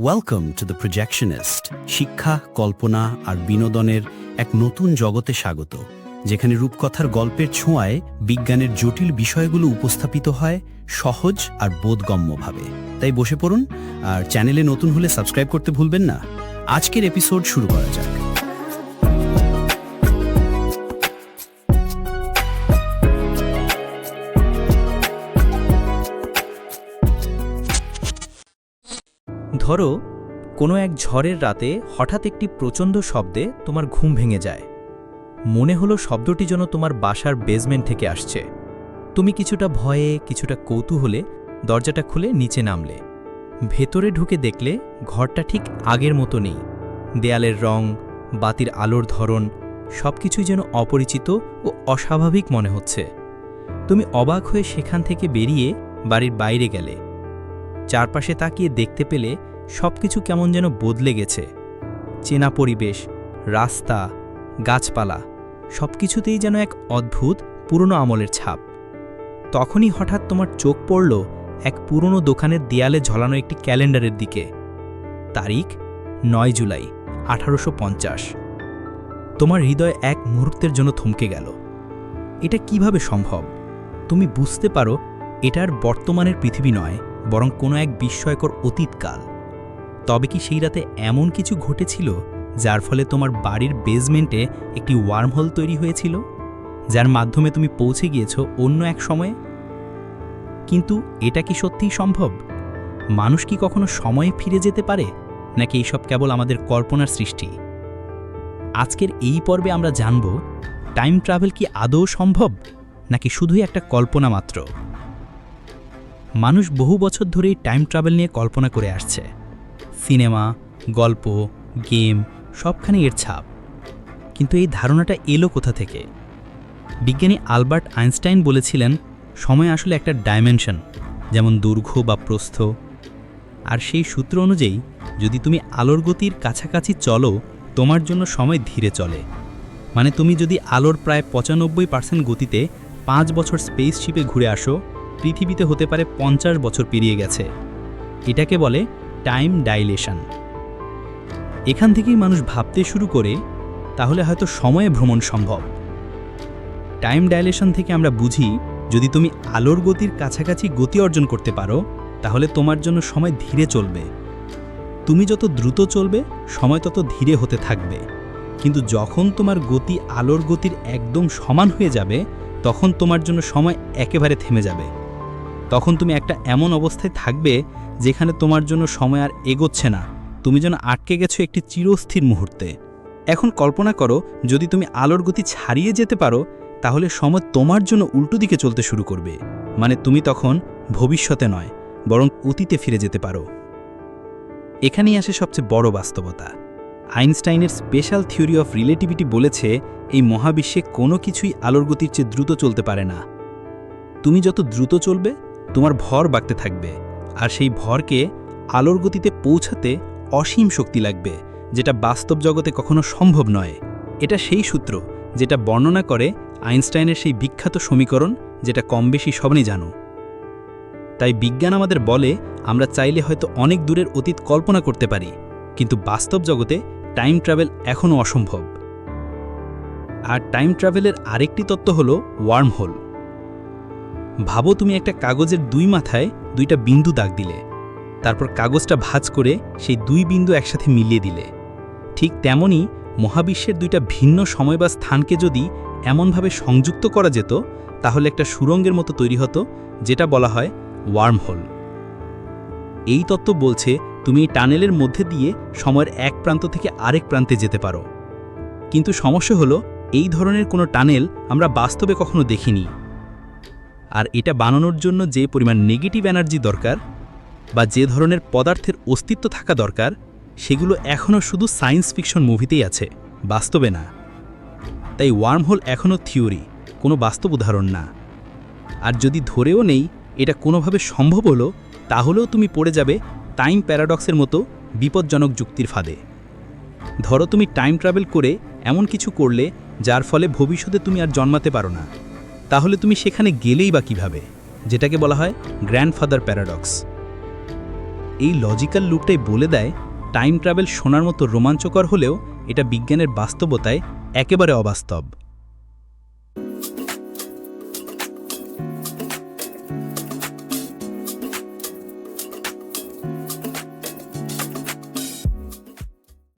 Welcome to the প্রজেকশনিস্ট শিক্ষা, কল্পনা আর বিনোদনের এক নতুন জগতে স্বাগত, যেখানে রূপকথার গল্পের ছোঁয়ায় বিজ্ঞানের জটিল বিষয়গুলো উপস্থাপিত হয় সহজ আর বোধগম্যভাবে। তাই বসে পড়ুন, আর চ্যানেলে নতুন হলে সাবস্ক্রাইব করতে ভুলবেন না। আজকের এপিসোড শুরু করা যাক। ধরো, কোনো এক ঝড়ের রাতে হঠাৎ একটি প্রচণ্ড শব্দে তোমার ঘুম ভেঙে যায়। মনে হলো শব্দটি যেন তোমার বাসার বেসমেন্ট থেকে আসছে। তুমি কিছুটা ভয়ে, কিছুটা কৌতূহলে দরজাটা খুলে নিচে নামলে। ভেতরে ঢুকে দেখলে ঘরটা ঠিক আগের মতো নেই। দেয়ালের রং, বাতির আলোর ধরন সবকিছুই যেন অপরিচিত ও অস্বাভাবিক মনে হচ্ছে। তুমি অবাক হয়ে সেখান থেকে বেরিয়ে বাড়ির বাইরে গেলে। চারপাশে তাকিয়ে দেখতে পেলে সবকিছু কেমন যেন বদলে গেছে। চেনা পরিবেশ, রাস্তা, গাছপালা, সবকিছুতেই যেন এক অদ্ভুত পুরনো আমলের ছাপ। তখনই হঠাৎ তোমার চোখ পড়ল এক পুরনো দোকানের দেয়ালে ঝলানো একটি ক্যালেন্ডারের দিকে। তারিখ, নয় জুলাই, আঠারোশো পঞ্চাশ। তোমার হৃদয় এক মুহূর্তের জন্য থমকে গেল। এটা কীভাবে সম্ভব? তুমি বুঝতে পারো, এটার বর্তমানের পৃথিবী নয়, বরং কোনো এক বিস্ময়কর অতীতকাল। তবে কি সেই রাতে এমন কিছু ঘটেছিল যার ফলে তোমার বাড়ির বেসমেন্টে একটি ওয়ার্মহোল তৈরি হয়েছিল, যার মাধ্যমে তুমি পৌঁছে গিয়েছো অন্য এক সময়ে? কিন্তু এটা কি সত্যিই সম্ভব? মানুষ কি কখনো সময়ে ফিরে যেতে পারে, নাকি এইসব কেবল আমাদের কল্পনার সৃষ্টি? আজকের এই পর্বে আমরা জানব, টাইম ট্রাভেল কি আদৌ সম্ভব, নাকি শুধুই একটা কল্পনা মাত্র? মানুষ বহু বছর ধরেই টাইম ট্রাভেল নিয়ে কল্পনা করে আসছে। সিনেমা, গল্প, গেম সবখানে এর ছাপ। কিন্তু এই ধারণাটা এলো কোথা থেকে? বিজ্ঞানী আলবার্ট আইনস্টাইন বলেছিলেন, সময় আসলে একটা ডাইমেনশন, যেমন দৈর্ঘ্য বা প্রস্থ। আর সেই সূত্র অনুযায়ী, যদি তুমি আলোর গতির কাছাকাছি চলো, তোমার জন্য সময় ধীরে চলে। মানে তুমি যদি আলোর প্রায় পঁচানব্বই পার্সেন্ট গতিতে পাঁচ বছর স্পেসশিপে ঘুরে আসো, পৃথিবীতে হতে পারে পঞ্চাশ বছর পেরিয়ে গেছে। এটাকে বলে টাইম ডাইলেশন। এখান থেকেই মানুষ ভাবতে শুরু করে, তাহলে হয়তো সময়ে ভ্রমণ সম্ভব। টাইম ডাইলেশন থেকে আমরা বুঝি, যদি তুমি আলোর গতির কাছাকাছি গতি অর্জন করতে পারো, তাহলে তোমার জন্য সময় ধীরে চলবে। তুমি যত দ্রুত চলবে, সময় তত ধীরে হতে থাকবে। কিন্তু যখন তোমার গতি আলোর গতির একদম সমান হয়ে যাবে, তখন তোমার জন্য সময় একেবারে থেমে যাবে। তখন তুমি একটা এমন অবস্থায় থাকবে যেখানে তোমার জন্য সময় আর এগোচ্ছে না। তুমি যেন আটকে গেছো একটি চিরস্থির মুহূর্তে। এখন কল্পনা করো, যদি তুমি আলোর গতি ছাড়িয়ে যেতে পারো, তাহলে সময় তোমার জন্য উল্টো দিকে চলতে শুরু করবে। মানে তুমি তখন ভবিষ্যতে নয়, বরং অতীতে ফিরে যেতে পারো। এখানেই আসে সবচেয়ে বড় বাস্তবতা। আইনস্টাইনের স্পেশাল থিওরি অফ রিলেটিভিটি বলেছে, এই মহাবিশ্বে কোনো কিছুই আলোর গতির চেয়ে দ্রুত চলতে পারে না। তুমি যত দ্রুত চলবে, তোমার ভর বাড়তে থাকবে। আর সেই ভরকে আলোর গতিতে পৌঁছাতে অসীম শক্তি লাগবে, যেটা বাস্তব জগতে কখনো সম্ভব নয়। এটা সেই সূত্র, যেটা বর্ণনা করে আইনস্টাইনের সেই বিখ্যাত সমীকরণ, যেটা কম বেশি সবনি জানো। তাই বিজ্ঞান আমাদের বলে, আমরা চাইলে হয়তো অনেক দূরের অতীত কল্পনা করতে পারি, কিন্তু বাস্তব জগতে টাইম ট্রাভেল এখনও অসম্ভব। আর টাইম ট্রাভেলের আরেকটি তত্ত্ব হল ওয়ার্ম হোল ভাবো তুমি একটা কাগজের দুই মাথায় দুইটা বিন্দু দাগ দিলে। তারপর কাগজটা ভাঁজ করে সেই দুই বিন্দু একসাথে মিলিয়ে দিলে। ঠিক তেমনই মহাবিশ্বের দুইটা ভিন্ন সময় বা স্থানকে যদি এমনভাবে সংযুক্ত করা যেত, তাহলে একটা সুরঙ্গের মতো তৈরি হতো, যেটা বলা হয় ওয়ার্ম হোল এই তত্ত্ব বলছে, তুমি এই টানেলের মধ্যে দিয়ে সময়ের এক প্রান্ত থেকে আরেক প্রান্তে যেতে পারো। কিন্তু সমস্যা হলো, এই ধরনের কোনো টানেল আমরা বাস্তবে কখনো দেখিনি। আর এটা বানানোর জন্য যে পরিমাণ নেগেটিভ এনার্জি দরকার বা যে ধরনের পদার্থের অস্তিত্ব থাকা দরকার, সেগুলো এখনও শুধু সায়েন্স ফিকশন মুভিতেই আছে, বাস্তবে না। তাই ওয়ার্মহোল এখনও থিওরি কোনো বাস্তব উদাহরণ না। আর যদি ধরেও নেই, এটা কোনোভাবে সম্ভব হলো, তাহলেও তুমি পড়ে যাবে টাইম প্যারাডক্সের মতো বিপজ্জনক যুক্তির ফাঁদে। ধরো তুমি টাইম ট্রাভেল করে এমন কিছু করলে, যার ফলে ভবিষ্যতে তুমি আর জন্মাতে পারো না। তাহলে তুমি সেখানে গেলেই বা কীভাবে? যেটাকে বলা হয় গ্র্যান্ডফাদার প্যারাডক্স এই লজিক্যাল লুপটাই বলে দেয় টাইম ট্রাভেল শোনার মতো রোমাঞ্চকর হলেও এটা বিজ্ঞানের বাস্তবতায় একেবারে অবাস্তব।